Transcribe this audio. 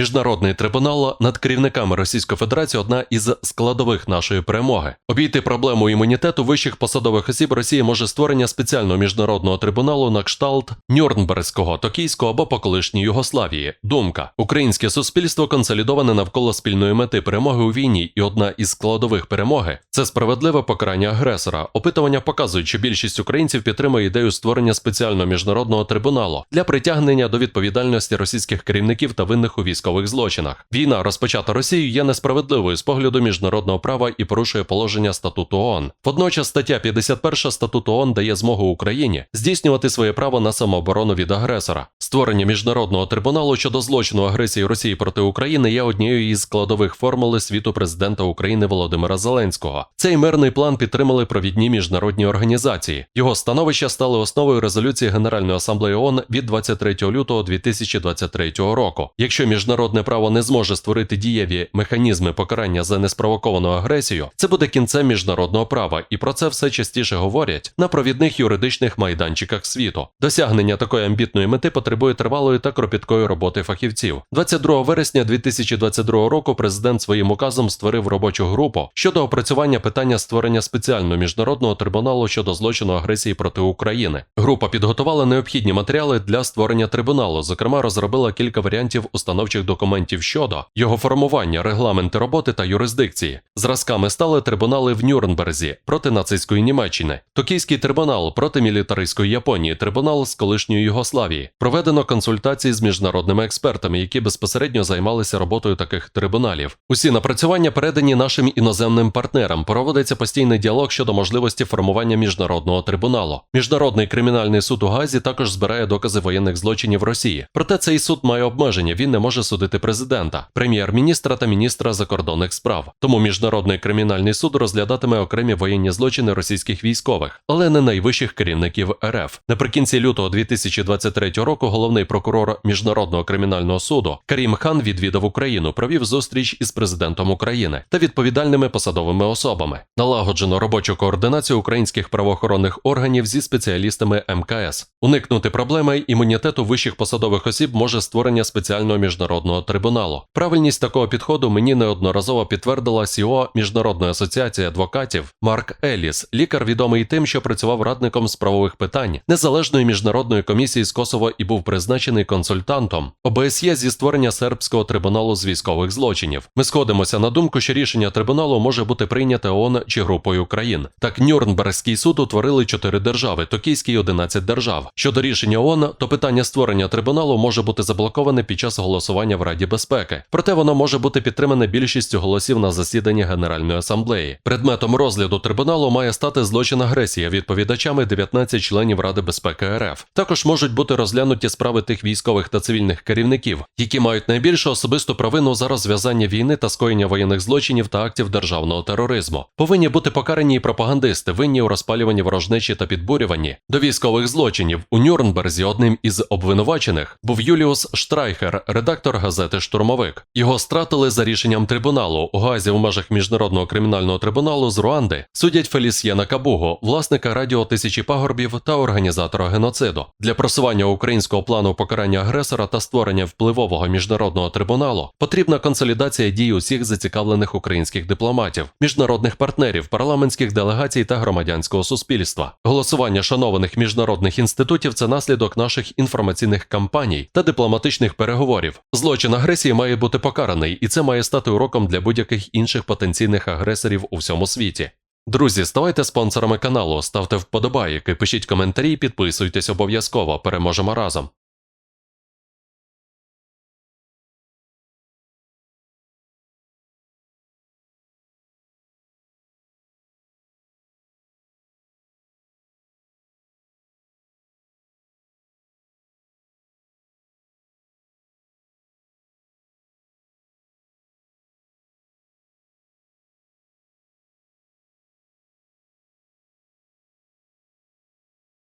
Міжнародний трибунал над керівниками Російської Федерації одна із складових нашої перемоги. Обійти проблему імунітету вищих посадових осіб Росії може створення спеціального міжнародного трибуналу на кшталт Нюрнберзького, Токійського або по колишній Югославії. Думка: українське суспільство консолідоване навколо спільної мети перемоги у війні, і одна із складових перемоги це справедливе покарання агресора. Опитування показують, що більшість українців підтримує ідею створення спеціального міжнародного трибуналу для притягнення до відповідальності російських керівників та винних у військових злочинах. Війна, розпочата Росією, є несправедливою з погляду міжнародного права і порушує положення статуту ООН. Водночас стаття 51 статуту ООН дає змогу Україні здійснювати своє право на самооборону від агресора. Створення міжнародного трибуналу щодо злочину агресії Росії проти України є однією із складових формули світу президента України Володимира Зеленського. Цей мирний план підтримали провідні міжнародні організації. Його становища стали основою резолюції Генеральної асамблеї ООН від 23 лютого 2023 року. Якщо міжнародне право не зможе створити дієві механізми покарання за неспровоковану агресію, це буде кінцем міжнародного права, і про це все частіше говорять на провідних юридичних майданчиках світу. Досягнення такої амбітної мети потребує тривалої та кропіткої роботи фахівців. 22 вересня 2022 року президент своїм указом створив робочу групу щодо опрацювання питання створення спеціального міжнародного трибуналу щодо злочину агресії проти України. Група підготувала необхідні матеріали для створення трибуналу. Зокрема, розробила кілька варіантів установчих документів щодо його формування, регламенти роботи та юрисдикції. Зразками стали трибунали в Нюрнберзі проти нацистської Німеччини, Токійський трибунал проти мілітаристської Японії, трибунал з колишньої Югославії. Проведено консультації з міжнародними експертами, які безпосередньо займалися роботою таких трибуналів. Усі напрацювання передані нашим іноземним партнерам. Проводиться постійний діалог щодо можливості формування міжнародного трибуналу. Міжнародний кримінальний суд у Газі також збирає докази воєнних злочинів Росії. Проте цей суд має обмеження. Він не може судити президента, прем'єр-міністра та міністра закордонних справ. Тому міжнародний кримінальний суд розглядатиме окремі воєнні злочини російських військових, але не найвищих керівників РФ. Наприкінці лютого 2023 року головний прокурор міжнародного кримінального суду Карім Хан відвідав Україну, провів зустріч із президентом України та відповідальними посадовими особами. Налагоджено робочу координацію українських правоохоронних органів зі спеціалістами МКС. Уникнути проблеми імунітету вищих посадових осіб може створення спеціального міжнародного трибуналу. Правильність такого підходу мені неодноразово підтвердила СІО Міжнародної асоціації адвокатів Марк Еліс, лікар відомий тим, що працював радником з правових питань незалежної міжнародної комісії з Косово і був призначений консультантом ОБСЄ зі створення сербського трибуналу з військових злочинів. Ми сходимося на думку, що рішення трибуналу може бути прийняте ООН чи групою країн. Так Нюрнбергський суд утворили чотири держави, Токійський 11 держав. Щодо рішення ООН, то питання створення трибуналу може бути заблоковане під час голосування в Раді безпеки. Проте воно може бути підтримане більшістю голосів на засіданні Генеральної асамблеї. Предметом розгляду трибуналу має стати злочин агресії відповідачами 19 членів Ради безпеки РФ. Також можуть бути розглянуті справи тих військових та цивільних керівників, які мають найбільшу особисту провину за розв'язання війни та скоєння воєнних злочинів та актів державного тероризму. Повинні бути покарані і пропагандисти, винні у розпалюванні ворожнечі та підбурюванні до військових злочинів. У Нюрнберзі одним із обвинувачених був Юліус Штрайхер, редактор газети Штурмовик. Його стратили за рішенням трибуналу. У Газі в межах міжнародного кримінального трибуналу з Руанди судять Фелісьєна Кабуго, власника радіо тисячі пагорбів та організатора геноциду. Для просування українського плану покарання агресора та створення впливового міжнародного трибуналу потрібна консолідація дій усіх зацікавлених українських дипломатів, міжнародних партнерів, парламентських делегацій та громадянського суспільства. Голосування шанованих міжнародних інститутів це наслідок наших інформаційних кампаній та дипломатичних переговорів. Злочин агресії має бути покараний, і це має стати уроком для будь-яких інших потенційних агресорів у всьому світі. Друзі, ставайте спонсорами каналу, ставте вподобайки, пишіть коментарі, підписуйтесь обов'язково. Переможемо разом.